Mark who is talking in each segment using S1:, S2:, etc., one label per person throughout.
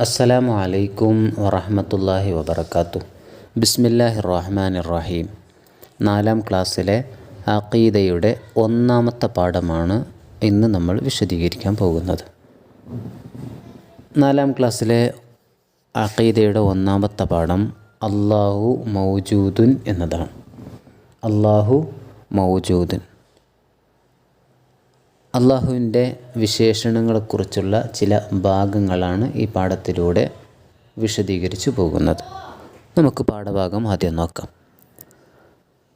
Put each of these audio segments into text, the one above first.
S1: അസ്സലാമു അലൈക്കും വറഹമത്തല്ലാഹി വബർക്കാത്തു ബിസ്മില്ലാഹി റഹ്മാൻ റഹീം നാലാം ക്ലാസ്സിലെ അഖീദയുടെ ഒന്നാമത്തെ പാഠമാണ് ഇന്ന് നമ്മൾ വിശദീകരിക്കാൻ പോകുന്നത്. നാലാം ക്ലാസ്സിലെ അഖീദയുടെ ഒന്നാമത്തെ പാഠം അള്ളാഹു മൗജൂദുൻ എന്നതാണ്. അള്ളാഹു മൗജൂദുൻ. അള്ളാഹുവിന്റെ വിശേഷണങ്ങളെക്കുറിച്ചുള്ള ചില ഭാഗങ്ങളാണ് ഈ പാഠത്തിലൂടെ വിശദീകരിച്ചു പോകുന്നത്. നമുക്ക് പാഠഭാഗം ആദ്യം നോക്കാം.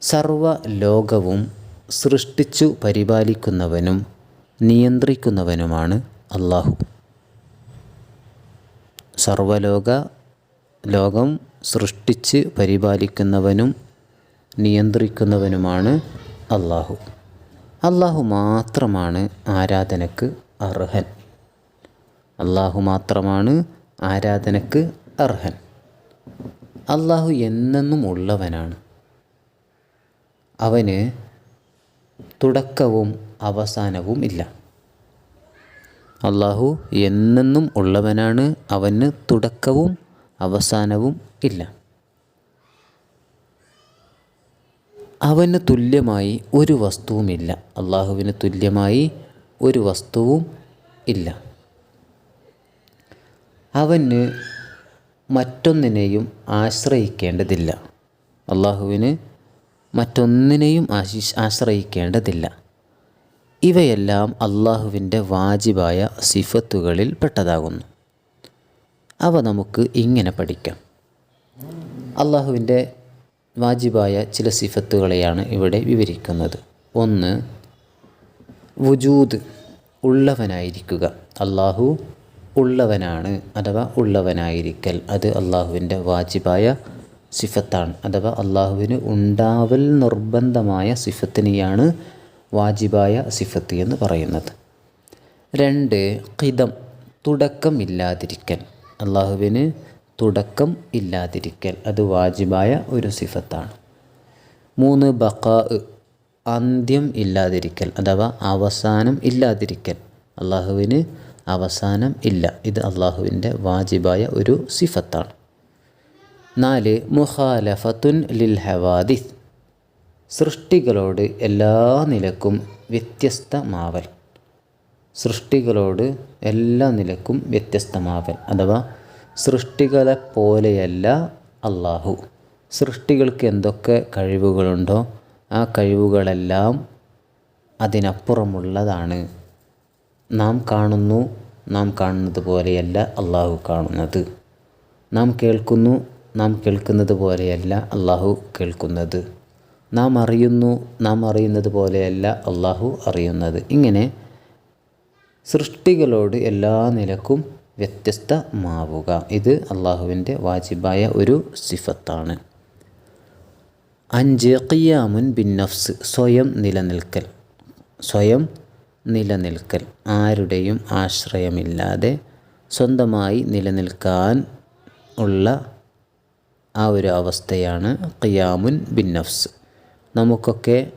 S1: സർവ ലോകവും സൃഷ്ടിച്ചു പരിപാലിക്കുന്നവനും നിയന്ത്രിക്കുന്നവനുമാണ് അള്ളാഹു. സർവലോക ലോകം സൃഷ്ടിച്ച് പരിപാലിക്കുന്നവനും നിയന്ത്രിക്കുന്നവനുമാണ് അള്ളാഹു. അള്ളാഹു മാത്രമാണ് ആരാധനക്ക് അർഹൻ. അള്ളാഹു മാത്രമാണ് ആരാധനക്ക് അർഹൻ. അള്ളാഹു എന്നെന്നും ഉള്ളവനാണ്. അവന് തുടക്കവും അവസാനവും ഇല്ല. അള്ളാഹു എന്നെന്നും ഉള്ളവനാണ് അവന് തുടക്കവും അവസാനവും ഇല്ല. അവന് തുല്യമായി ഒരു വസ്തുവുമില്ല അള്ളാഹുവിന് തുല്യമായി ഒരു വസ്തുവും ഇല്ല. അവന് മറ്റൊന്നിനെയും ആശ്രയിക്കേണ്ടതില്ല. അള്ളാഹുവിന് മറ്റൊന്നിനെയും ആശി ആശ്രയിക്കേണ്ടതില്ല. ഇവയെല്ലാം അള്ളാഹുവിന്റെ വാജിബായ സിഫത്തുകളിൽ പെട്ടതാകുന്നു. അവ നമുക്ക് ഇങ്ങനെ പഠിക്കാം. അള്ളാഹുവിന്റെ വാജിബായ ചില സിഫത്തുകളെയാണ് ഇവിടെ വിവരിക്കുന്നത്. ഒന്ന് വുജൂദ് ഉള്ളവനായിരിക്കുക. അള്ളാഹു ഉള്ളവനാണ് അഥവാ ഉള്ളവനായിരിക്കൽ. അത് അള്ളാഹുവിന്റെ വാജിബായ സിഫത്താണ്. അഥവാ അള്ളാഹുവിന് ഉണ്ടാവൽ നിർബന്ധമായ സിഫത്തിനെയാണ് വാജിബായ സിഫത്ത് എന്ന് പറയുന്നത്. രണ്ട് കിതം തുടക്കമില്ലാതിരിക്കൽ. അള്ളാഹുവിന് തുടക്കം ഇല്ലാതിരിക്കൽ അത് വാജിബായ ഒരു സിഫത്താണ്. മൂന്ന് ബക്കാ അന്ത്യം ഇല്ലാതിരിക്കൽ അഥവാ അവസാനം ഇല്ലാതിരിക്കൽ. അള്ളാഹുവിന് അവസാനം ഇല്ല ഇത് അള്ളാഹുവിന്റെ വാജിബായ ഒരു സിഫത്താണ്. നാല് മുഖാലഫത്തുൻ ലിൽ ഹവാദിസ് സൃഷ്ടികളോട് എല്ലാ നിലക്കും വ്യത്യസ്തമാവൽ. സൃഷ്ടികളോട് എല്ലാ നിലക്കും വ്യത്യസ്തമാവൽ അഥവാ സൃഷ്ടികളെ പോലെയല്ല അള്ളാഹു സൃഷ്ടികൾക്ക് എന്തൊക്കെ കഴിവുകളുണ്ടോ ആ കഴിവുകളെല്ലാം അതിനപ്പുറമുള്ളതാണ്. നാം കാണുന്നു നാം കാണുന്നത് പോലെയല്ല അള്ളാഹു കാണുന്നത്. നാം കേൾക്കുന്നു നാം കേൾക്കുന്നത് പോലെയല്ല അള്ളാഹു കേൾക്കുന്നത്. നാം അറിയുന്നു നാം അറിയുന്നത് പോലെയല്ല അള്ളാഹു അറിയുന്നത്. ഇങ്ങനെ സൃഷ്ടികളോട് എല്ലാ നിലക്കും വ്യത്യസ്തമാവുക ഇത് അള്ളാഹുവിന്റെ വാജിബായ ഒരു സിഫത്താണ്. അഞ്ച് ഖിയാമുൻ ബിൻ നഫ്സ്. സ്വയം നിലനിൽക്കൽ. സ്വയം നിലനിൽക്കൽ. ആരുടെയും ആശ്രയമില്ലാതെ സ്വന്തമായി നിലനിൽക്കാൻ ഉള്ള ആ ഒരു അവസ്ഥയാണ് ഖിയാമുൻ ബിൻ നഫ്സ്. നമുക്കൊക്കെ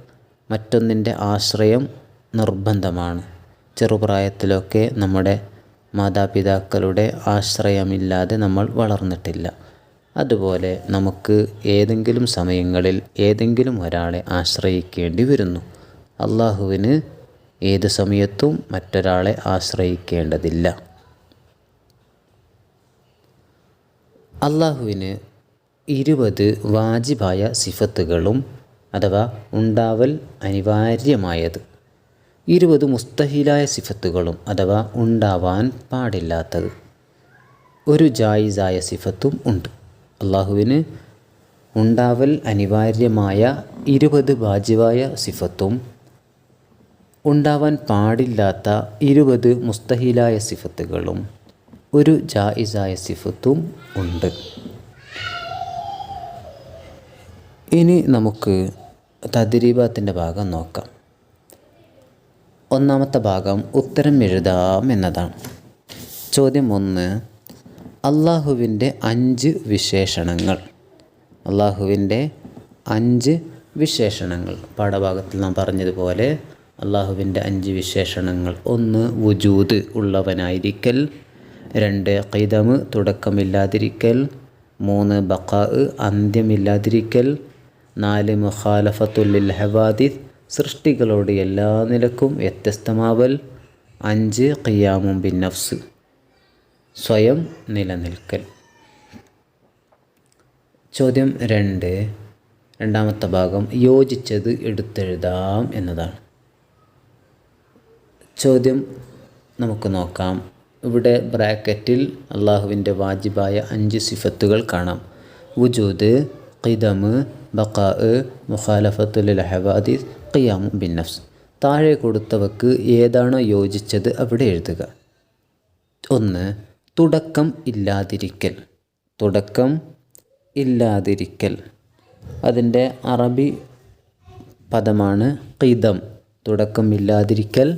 S1: മറ്റൊന്നിന്റെ ആശ്രയം നിർബന്ധമാണ്. ചെറുപ്രായത്തിലൊക്കെ നമ്മുടെ മാതാപിതാക്കളുടെ ആശ്രയമില്ലാതെ നമ്മൾ വളർന്നിട്ടില്ല. അതുപോലെ നമുക്ക് ഏതെങ്കിലും സമയങ്ങളിൽ ഏതെങ്കിലും ഒരാളെ ആശ്രയിക്കേണ്ടി വരുന്നു. അള്ളാഹുവിന് ഏത് സമയത്തും മറ്റൊരാളെ ആശ്രയിക്കേണ്ടതില്ല. അള്ളാഹുവിന് ഇരുപത് വാജിബായ സിഫത്തുകളും അഥവാ ഉണ്ടാവൽ അനിവാര്യമായത്. ഇരുപത് മുസ്തഹിലായ സിഫത്തുകളും അഥവാ ഉണ്ടാവാൻ പാടില്ലാത്തത്. ഒരു ജായിസായ സിഫത്തും ഉണ്ട്. അള്ളാഹുവിന് ഉണ്ടാവൽ അനിവാര്യമായ ഇരുപത് വാജിവായ സിഫത്തും ഉണ്ടാവാൻ പാടില്ലാത്ത ഇരുപത് മുസ്തഹിലായ സിഫത്തുകളും ഒരു ജായിസായ സിഫത്തും ഉണ്ട്. ഇനി നമുക്ക് തദ്രീബാത്തിന്റെ ഭാഗം നോക്കാം. ഒന്നാമത്തെ ഭാഗം ഉത്തരം എഴുതാം എന്നതാണ്. ചോദ്യം ഒന്ന് അള്ളാഹുവിന്റെ അഞ്ച് വിശേഷണങ്ങൾ. അള്ളാഹുവിന്റെ അഞ്ച് വിശേഷണങ്ങൾ. പാഠഭാഗത്തിൽ നാം പറഞ്ഞതുപോലെ അള്ളാഹുവിന്റെ അഞ്ച് വിശേഷണങ്ങൾ. ഒന്ന് വുജൂദ് ഉള്ളവനായിരിക്കൽ. രണ്ട് കൈതമ് തുടക്കമില്ലാതിരിക്കൽ. മൂന്ന് ബക്കാ അന്ത്യമില്ലാതിരിക്കൽ. നാല് മുഖാലഫത്തുല്ലിൽ ഹവാദിസ്. സൃഷ്ടികളോട് എല്ലാ നിലക്കും വ്യത്യസ്തമാവൽ. അഞ്ച് ഖിയാമും ബിൻ നഫ്സ് സ്വയം നിലനിൽക്കൽ. ചോദ്യം രണ്ട്. രണ്ടാമത്തെ ഭാഗം യോജിച്ചത് എടുത്തെഴുതാം എന്നതാണ്. ചോദ്യം നമുക്ക് നോക്കാം. ഇവിടെ ബ്രാക്കറ്റിൽ അള്ളാഹുവിന്റെ വാജിബായ അഞ്ച് സിഫത്തുകൾ കാണാം. വുജൂദ് ഖിദമ് ബക്കാ മുഖാലഫത്തുൽ ഹവാദിസ് ഖിയാമു ബിൻ നഫ്സ്. താഴെ കൊടുത്തവക്ക് ഏതാണോ യോജിച്ചത് അവിടെ എഴുതുക. ഒന്ന് തുടക്കം ഇല്ലാതിരിക്കൽ. തുടക്കം ഇല്ലാതിരിക്കൽ. അതിന്റെ അറബി പദമാണ് ഖിദം. തുടക്കം ഇല്ലാതിരിക്കൽ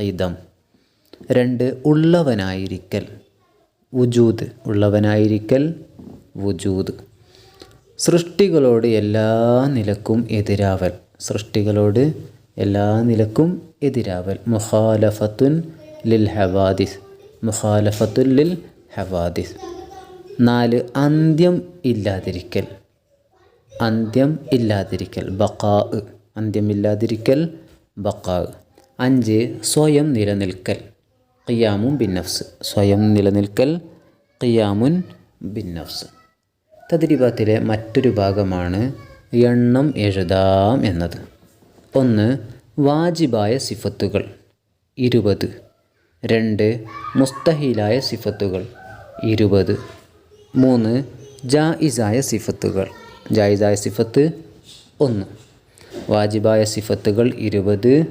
S1: ഖിദം. രണ്ട് ഉള്ളവനായിരിക്കൽ. വുജൂദ് ഉള്ളവനായിരിക്കൽ വുജൂദ്. സൃഷ്ടികളോട് എല്ലാ നിലക്കും എതിരാവൽ. സൃഷ്ടികളോട് എല്ലാ നിലക്കും എതിരാവൽ. മുഖാലഫത്തുൻ ലിൽ ഹവാദിസ്. മുഖാലഫത്തുൻ ലിൽ ഹവാദിസ്. നാല് അന്ത്യം ഇല്ലാതിരിക്കൽ. അന്ത്യം ഇല്ലാതിരിക്കൽ. ബക്കാ അന്ത്യമില്ലാതിരിക്കൽ ബക്കാ അഞ്ച് സ്വയം നിലനിൽക്കൽ. ഖിയാമുൻ ബിന്നഫ്സ്. നഫ്സ് സ്വയം നിലനിൽക്കൽ ഖിയാമുൻ ബിന്നഫ്സ്. നഫ്സ് തദ്രിബാത്തിലെ മറ്റൊരു ഭാഗമാണ് എണ്ണം എഴുതാം എന്നത്. ഒന്ന് വാജിബായ സിഫത്തുകൾ. ഇരുപത്. രണ്ട് മുസ്തഹിലായ സിഫത്തുകൾ. ഇരുപത്. മൂന്ന് ജായിസായ സിഫത്തുകൾ. ജായിസായ സിഫത്ത് ഒന്ന്. വാജിബായ സിഫത്തുകൾ ഇരുപത്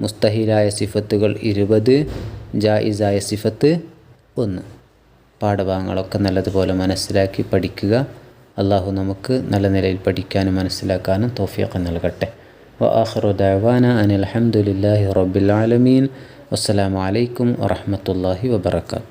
S1: മുസ്തഹിലായ സിഫത്തുകൾ ഇരുപത് ജായിസായ സിഫത്ത് ഒന്ന്. പാഠഭാഗങ്ങളൊക്കെ നല്ലതുപോലെ മനസ്സിലാക്കി പഠിക്കുക അള്ളാഹു നമുക്ക് നല്ല നിലയിൽ പഠിക്കാനും മനസ്സിലാക്കാനും തോഫിയൊക്കെ നൽകട്ടെ وآخر دعوانا أن الحمد لله رب العالمين والسلام عليكم ورحمة الله وبركاته